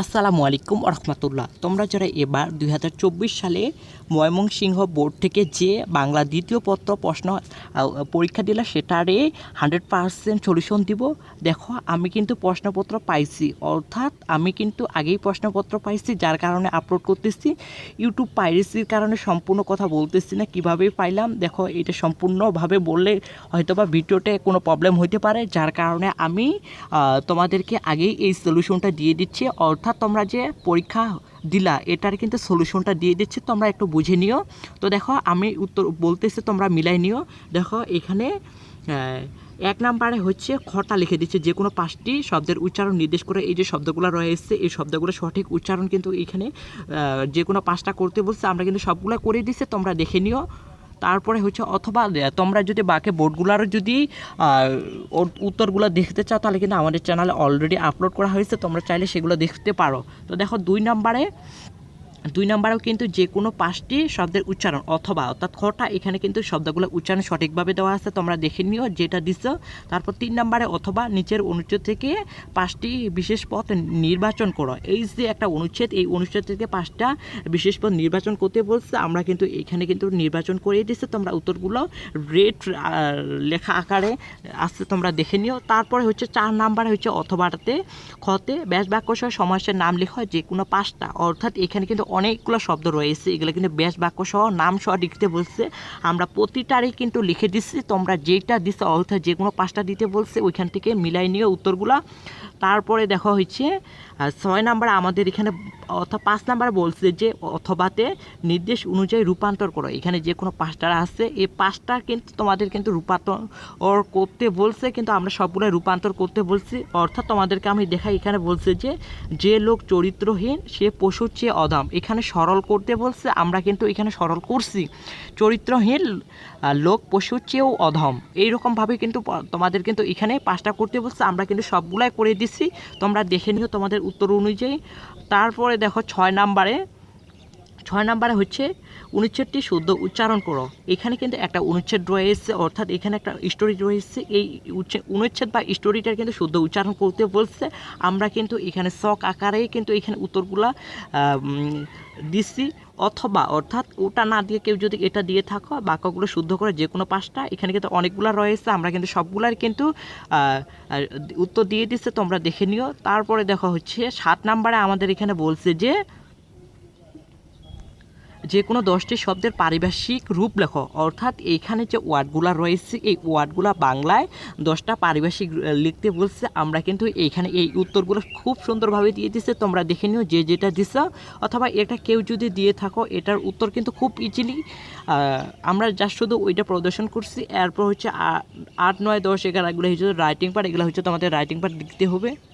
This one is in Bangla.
আসসালামু আলাইকুম রহমতুল্লাহ তোমরা যারা এবার দুই হাজার চব্বিশ সালে ময়মনসিংহ বোর্ড থেকে যে বাংলা দ্বিতীয় পত্র প্রশ্ন পরীক্ষা দিলা, সেটারে হান্ড্রেড পার্সেন্ট সলিউশন দিব। দেখো, আমি কিন্তু প্রশ্নপত্র পাইছি। অর্থাৎ আমি কিন্তু আগেই প্রশ্নপত্র পাইছি, যার কারণে আপলোড করতেছি। ইউটিউব পাইরেসির কারণে সম্পূর্ণ কথা বলতেছি না, কীভাবে পাইলাম? দেখো, এটা সম্পূর্ণভাবে বললে হয়তোবা ভিডিওতে কোনো প্রবলেম হইতে পারে, যার কারণে আমি তোমাদেরকে আগেই এই সলিউশনটা দিয়ে দিচ্ছি। অর্থাৎ তোমরা যে পরীক্ষা দিলা, এটার কিন্তু সলিউশনটা দিয়ে দিচ্ছি, তোমরা একটু বুঝে নিও। তো দেখো, আমি উত্তর বলতেছি, তোমরা মিলাই নিও। দেখো, এখানে এক নাম্বারে হচ্ছে খটা লিখে দিচ্ছে। যে কোনো পাঁচটি শব্দের উচ্চারণ নির্দেশ করে এই যে শব্দগুলো রয়েছে, এই শব্দগুলো সঠিক উচ্চারণ কিন্তু এখানে যে কোনো পাঁচটা করতে বলছে, আমরা কিন্তু সবগুলো করে দিচ্ছে, তোমরা দেখে নিও। তারপরে হচ্ছে অথবা তোমরা যদি বাকি বোর্ডগুলোরও যদি উত্তরগুলো দেখতে চাও, তাহলে কিন্তু আমাদের চ্যানেলে অলরেডি আপলোড করা হয়েছে, তোমরা চাইলে সেগুলো দেখতে পারো। তো দেখো, দুই নম্বরে দুই নম্বরেও কিন্তু যে কোনো পাঁচটি শব্দের উচ্চারণ অথবা অর্থাৎ খটা, এখানে কিন্তু শব্দগুলো উচ্চারণ সঠিকভাবে দেওয়া আছে, তোমরা দেখে নিও যেটা দিচ্ছ তারপর তিন নম্বরে অথবা নিচের অনুচ্ছেদ থেকে পাঁচটি বিশেষ পথ নির্বাচন করো। এই যে একটা অনুচ্ছেদ, এই অনুচ্ছেদ থেকে পাঁচটা বিশেষ পথ নির্বাচন করতে বলছে, আমরা কিন্তু এখানে কিন্তু নির্বাচন করে দিচ্ছে তোমরা উত্তরগুলো রেড লেখা আকারে আসছে তোমরা দেখে নিও। তারপরে হচ্ছে চার নাম্বারে হচ্ছে অথবাটাতে খতে, ব্যাস বাক্য সহ সমাসের নাম লেখা, যে কোনো পাঁচটা। অর্থাৎ এখানে কিন্তু অনেকগুলো শব্দ রয়েছে, এগুলো কিন্তু ব্যাস বাক্য সহ নাম সহ লিখতে বলছে। আমরা প্রতিটারই কিন্তু লিখে দিচ্ছি, তোমরা যেটা দিচ্ছে, অর্থাৎ যে কোনো পাঁচটা দিতে বলছে, ওইখান থেকে মিলাই নিয়ে উত্তরগুলা। তারপরে দেখা আহ, ছয় নাম্বার আমাদের এখানে অর্থাৎ পাঁচ নাম্বার বলছে যে অথবাতে নির্দেশ অনুযায়ী রূপান্তর করো। এখানে যে কোনো পাঁচটা আছে এই পাঁচটা কিন্তু তোমাদের কিন্তু রূপান্তর করতে বলছে কিন্তু আমরা সবগুলো রূপান্তর করতে বলছি। অর্থাৎ তোমাদেরকে আমি দেখাই এখানে বলছে যে যে লোক চরিত্রহীন সে পশুর চেয়ে অদাম। এখানে সরল করতে বলছে আমরা কিন্তু এখানে সরল করছি। চরিত্রহীন লোক পশুর চেয়েও অধম। এইরকমভাবে কিন্তু তোমাদের কিন্তু এখানে পাঁচটা করতে বলছে আমরা কিন্তু সবগুলাই করে দিচ্ছি তোমরা দেখে নিও তোমাদের উত্তর অনুযায়ী। তারপরে দেখো ছয় নাম্বারে ছয় নাম্বারে হচ্ছে অনুচ্ছেদটি শুদ্ধ উচ্চারণ করো। এখানে কিন্তু একটা অনুচ্ছেদ রয়েছে, অর্থাৎ এখানে একটা স্টোরি রয়েছে। এই অনুচ্ছেদ বা স্টোরিটার কিন্তু শুদ্ধ উচ্চারণ করতে বলছে। আমরা কিন্তু এখানে শখ আকারেই কিন্তু এখানে উত্তরগুলা দিচ্ছি অথবা, অর্থাৎ ওটা না দিয়ে কেউ যদি এটা দিয়ে থাকো, বাক্যগুলো শুদ্ধ করে যে কোনো পাঁচটা, এখানে কিন্তু অনেকগুলো রয়েছে। আমরা কিন্তু সবগুলার কিন্তু উত্তর দিয়ে দিচ্ছে তোমরা দেখে নিও। তারপরে দেখো হচ্ছে, সাত নাম্বারে আমাদের এখানে বলছে যে যে কোনো দশটি শব্দের পারিভাষিক রূপ লেখো। অর্থাৎ এইখানে যে ওয়ার্ডগুলো রয়েছে, এই ওয়ার্ডগুলো বাংলায় দশটা পারিভাষিক লিখতে বলছে। আমরা কিন্তু এইখানে এই উত্তরগুলো খুব সুন্দরভাবে দিয়ে দিচ্ছে তোমরা দেখে নিও যে যেটা দিছ। অথবা এটা কেউ যদি দিয়ে থাকো, এটার উত্তর কিন্তু খুব ইজিলি আমরা জাস্ট শুধু ওইটা প্রদর্শন করছি। এরপর হচ্ছে আট, নয়, দশ, এগারো, এগুলো হচ্ছে রাইটিং পার্ট এগুলো হচ্ছে তোমাদের রাইটিং পার্ট লিখতে হবে।